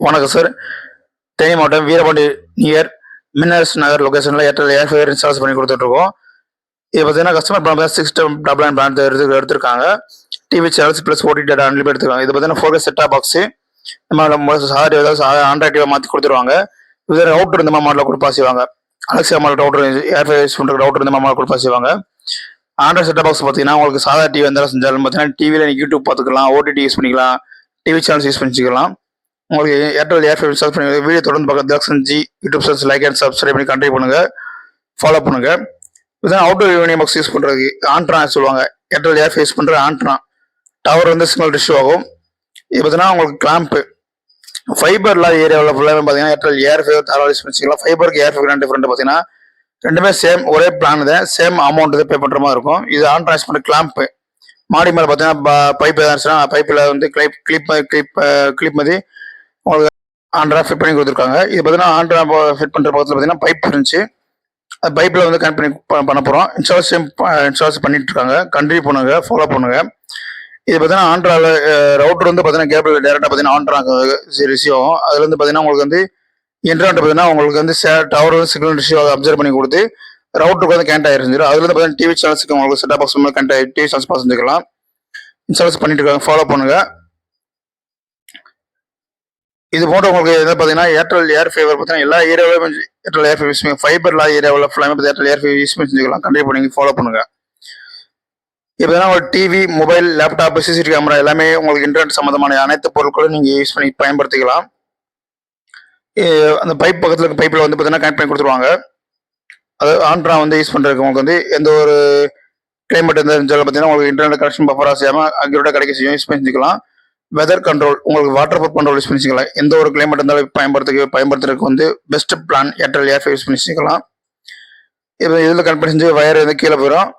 வணக்கம் சார். தேனி மாவட்டம் வீரபாண்டி நியர் மின்னரசு நகர் லொக்கேஷனில் ஏர்டெல் ஏர் ஃபைவர் இன்ஸ்டால்ஸ் பண்ணி கொடுத்துட்ருக்கோம். இது பார்த்தீங்கன்னா customer plan six double nine plan எடுத்து எடுத்திருக்காங்க. TV channels plus OTT data unlimited எடுத்துருக்காங்க. இது பார்த்தீங்கன்னா ஃபோர் செட்டா பாக்ஸு நம்ம சாரி ஏதாவது ஆண்ட்ராய்ட் டிவி மாற்றி கொடுத்துருவாங்க. இது ரவுட்டர் இந்த மாதிரி மாடலில் கொடுப்பா செய்வாங்க. Alexa model router air five use பண்ணுற ரவுட்டர் இந்த மாதிரி மாடல் கொடுப்பா செய்வாங்க. ஆண்ட்ராய்ட் செட்டா பாக்ஸ் பார்த்தீங்கன்னா உங்களுக்கு சாதா டிவி இருந்தாலும் செஞ்சாலும் பார்த்தீங்கன்னா டிவியில் யூடியூப் பார்த்துக்கலாம் ஓடிடி யூஸ் பண்ணிக்கலாம் டிவி சேனல்ஸ் யூஸ் பண்ணிக்கலாம். உங்களுக்கு ஏர்டெல் ஏர் ஃபைவ் சர்ச் பண்ணி வீடியோ தொடர்ந்து பார்க்க Thakshan ji YouTube search like and subscribe பண்ணி கண்டினியூ பண்ணுங்கள் ஃபாலோ பண்ணுங்கள் இதுதான் அவுட்டோர் யூனியன் பாக்ஸ் யூஸ் பண்ணுறதுக்கு ஆண்ட்ரா சொல்லுவாங்க. ஏர்டெல் ஏர் யூஸ் பண்ணுற ஆண்ட்ரா டவர் வந்து சிக்னல் டிஷ்யூ ஆகும். இது பார்த்தீங்கன்னா உங்களுக்கு கிளாம்ப்பு ஃபைபர் இல்லாத ஏரியாவில் ஃபுல்லாக பார்த்தீங்கன்னா ஏர்டெல் ஏர் ஃபைவர் தாராளம் யூஸ் பண்ணிக்கலாம் ஃபைபருக்கு ஏர் ஃபைவர் டிஃப்ரெண்ட் பார்த்தீங்கன்னா ரெண்டுமே சேம் ஒரே பிளான் தான் சேம் அமௌண்ட் தான் பே பண்ணுற மாதிரி இருக்கும். இது ஆன் பண்ணுற கிளாம்ப்பு மாடி மேலே பார்த்தீங்கன்னா பைப் எதாவது இருந்துச்சுன்னா பைப்பில் வந்து கிளிப் கிளிப் கிளிப் கிளிப் மாதிரி ஆண்ட்ரா ஃபிட் பண்ணி கொடுத்துருக்காங்க. இது பார்த்தீங்கன்னா ஆண்ட்ரா ஃபிட் பண்ணுற பக்கத்தில் பார்த்தீங்கன்னா பைப் இருந்துச்சு. அது பைப்பில் வந்து கனெக்ட் பண்ணி ப- பண்ண போகிறோம் இன்ஸ்டாலேஷன் இன்ஸ்டாலேஷன் பண்ணிட்டு இருக்காங்க. கண்டினியூ பண்ணுங்க ஃபாலோ பண்ணுங்க. இது பார்த்தீங்கன்னா ஆண்ட்ராவில் ரவுட்டர் வந்து பார்த்தீங்கன்னா கேபிள் டேரெக்டாக பார்த்தீங்கன்னா ஆண்ட்ரா ரிசீவ் ஆகும். அதுல பார்த்தீங்கன்னா உங்களுக்கு வந்து இன்டர்நெட் பார்த்தீங்கன்னா உங்களுக்கு வந்து டவர் வந்து சிக்னல் ரிசீவ் அப்சர்வ் பண்ணி கொடுத்து ரவுட்டருக்கு வந்து கனெக்ட் ஆயிருந்துரும் அதுல பார்த்தீங்கன்னா டிவி சேனல்ஸுக்கு உங்களுக்கு செட் பாக்ஸ் கனெக்ட் ஆகி டிவி சேனல்ஸ் பார்த்துக்கலாம் செஞ்சுக்கலாம். இன்ஸ்டால்ஸ் பண்ணிட்டு இருக்காங்க ஃபாலோ பண்ணுங்கள் இது போன்ற உங்களுக்கு என்ன பார்த்தீங்கன்னா ஏர்டெல் ஏர் ஃபைவர் பார்த்தீங்கன்னா எல்லா ஏரியாவிலும் ஏர்டெல் ஏர் ஃபைவ் யூஸ் பண்ணி ஃபைபர் எல்லா ஏரியாவில் ஃபுல்லாமே ஏர்டெல் ஏர் ஃபைவ் யூஸ் பண்ணி செஞ்சுக்கலாம். கண்டிப்பாக நீங்கள் ஃபாலோ பண்ணுங்க. இப்போ தான் ஒரு TV mobile laptop CCTV camera எல்லாமே உங்களுக்கு இன்டர்நெட் சம்மந்தமான அனைத்து பொருட்களும் நீங்கள் யூஸ் பண்ணி பயன்படுத்திக்கலாம். அந்த பைப் பக்கத்தில் இருக்க பைப்பில் வந்து பார்த்தீங்கன்னா கனெக்ட் பண்ணி கொடுத்துருவாங்க. அது ஆண்ட்ரா வந்து யூஸ் பண்ணுறதுக்கு உங்களுக்கு வந்து எந்த ஒரு கிளைமேட் எந்த இருந்தாலும் பார்த்தீங்கன்னா உங்களுக்கு இன்டர்நெட் கனெக்ஷன் பஃபராக செய்யாமல் அக்யூரேட்டாக கிடைக்க செய்யும் யூஸ் பண்ணிக்கலாம் வெதர் கண்ட்ரோல் உங்களுக்கு வாட்டர் ப்ரூஃப் கண்ட்ரோல் யூஸ் பண்ணிக்கலாம் எந்த ஒரு கிளைமேட் இருந்தாலும் பயன்படுத்துக்கு பயன்படுத்துறதுக்கு வந்து best plan Airtel air use பண்ணிக்கலாம் இப்போ இதில் கனெக்ட் பண்ணி வயர் வந்து கீழே போயிடும்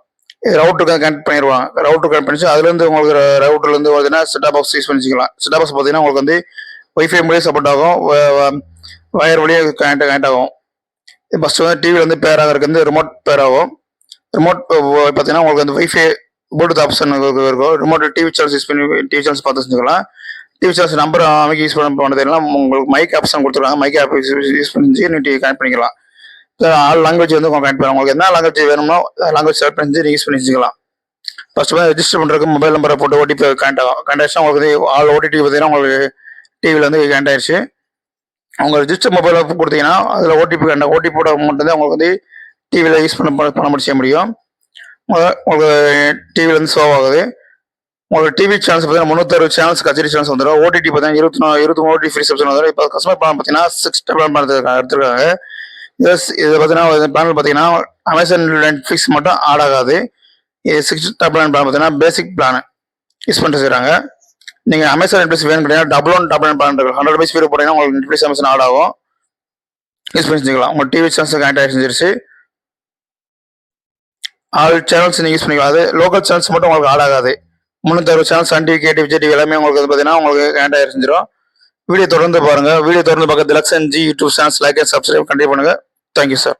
ரவுட்டருக்கு கனெக்ட் பண்ணிடுவாங்க. ரவுட்டர் கனெக்ட் பண்ணி அதுலேருந்து உங்களுக்கு ரவுட்டர்லேருந்து பார்த்தீங்கன்னா செட்டாப் பாக்ஸ் யூஸ் பண்ணிக்கலாம் செட்டாப் பாக்ஸ் பார்த்தீங்கன்னா உங்களுக்கு வந்து ஒய்ஃபை மூலியம் சப்போர்ட் ஆகும். வயர் வழியாக கனெக்ட் கனெக்ட் ஆகும். ஃபஸ்ட்டு வந்து டிவியில் வந்து பேர் ஆகிறதுக்கு வந்து ரிமோட் பேர் ஆகும். ரிமோட் பார்த்தீங்கன்னா உங்களுக்கு வந்து வைஃபை ப்ளூடூத் ஆப்ஷன் இருக்கும் ரிமோட் டிவி சேனல்ஸ் யூஸ் பண்ணி டிவி சேனல்ஸ் பார்த்து செஞ்சுக்கலாம். டிவி சேனல்ஸ் நம்பர் அமைக்க யூஸ் பண்ண பண்ணதுனா உங்களுக்கு மைக் ஆப்ஷன் கொடுத்துருக்காங்க. மைக் ஆப் யூஸ் பண்ணி நீ டிவி கனெக்ட் பண்ணிக்கலாம். ஆல் லாங்குவேஜ் வந்து கனெக்ட் பண்ணலாம் உங்களுக்கு என்ன லாங்குவேஜ் வேணுமோ லாங்குவேஜ் செலக்ட் பண்ணி யூஸ் பண்ணி செஞ்சுக்கலாம். ஃபர்ஸ்ட் வந்து ரெஜிஸ்டர் பண்ணுறதுக்கு மொபைல் நம்பரை போட்டு ஓடிபி கனெக்ட் ஆகும் கனெக்ட் ஆச்சுன்னா உங்களுக்கு ஆல் ஓடிடி பார்த்தீங்கன்னா உங்களுக்கு டிவியில் வந்து கனெக்ட் ஆயிடுச்சு. அவங்க ரிஜிஸ்டர் மொபைல் கொடுத்தீங்கன்னா அதில் ஓடிபி கண்ட ஓடிபி போட மட்டும்தான் உங்களுக்கு வந்து டிவியில் யூஸ் பண்ண பண்ண முடிச்ச முடியும். உங்களுக்கு டிவியில் வந்து ஷோ ஆகுது. உங்களுக்கு டிவி சேனல்ஸ் பார்த்தீங்கன்னா முந்நூற்றறுபது சேனல்ஸ் கச்சேரி சேனல்ஸ் வந்துடும் ஓடிடி பார்த்தீங்கன்னா இருபத்தி நாலு இருபத்தி ஓடி ஃப்ரீ சப்ஷன் வந்துடும் இப்போ கஸ்டமர் பிளான் பார்த்தீங்கன்னா சிக்ஸ் பிளான் எடுத்துருக்காங்க எடுத்துருக்காங்க. இது இது பார்த்தீங்கன்னா பிளான் பார்த்தீங்கன்னா அமேசான் நெட்ஃப்ளிக்ஸ் மட்டும் ஆட் ஆகாது. இது சிக்ஸ் பிளான் பிளான் பார்த்தீங்கன்னா பேசிக் பிளான் யூஸ் பண்ணிட்டு செய்கிறாங்க நீங்கள் அமேசான் நெட்ஃப்ளிக்ஸ் வேணும் கேட்டீங்கன்னா double one double one plan இருக்கு. ஹண்ட்ரட் ருபீஸ் வீடியோ போட்டீங்கன்னா உங்களுக்கு நெட்ஃப்ளிக்ஸ் அமேசான் ஆட் ஆகும். யூஸ் பண்ணி செஞ்சுக்கலாம். உங்கள் டிவி சேனல்ஸ் கனெக்ட் ஆகி செஞ்சிருச்சு ஆல் சேனல்ஸ் நீங்கள் யூஸ் பண்ணிக்கலாம் அது லோக்கல் சேனல்ஸ் மட்டும் உங்களுக்கு ஆட் ஆகாது. முந்நூற்றறுபது channel Sun TV KTV Vijay TV எல்லாமே உங்களுக்கு வந்து பார்த்தீங்கன்னா உங்களுக்கு ஹேண்ட் ஆகி வீடியோ தொடர்ந்து பாருங்கள் வீடியோ தொடர்ந்து பார்க்க Thilakshan ji YouTube channels like and subscribe கண்டிப்பாக பண்ணுங்கள் தேங்க்யூ சார்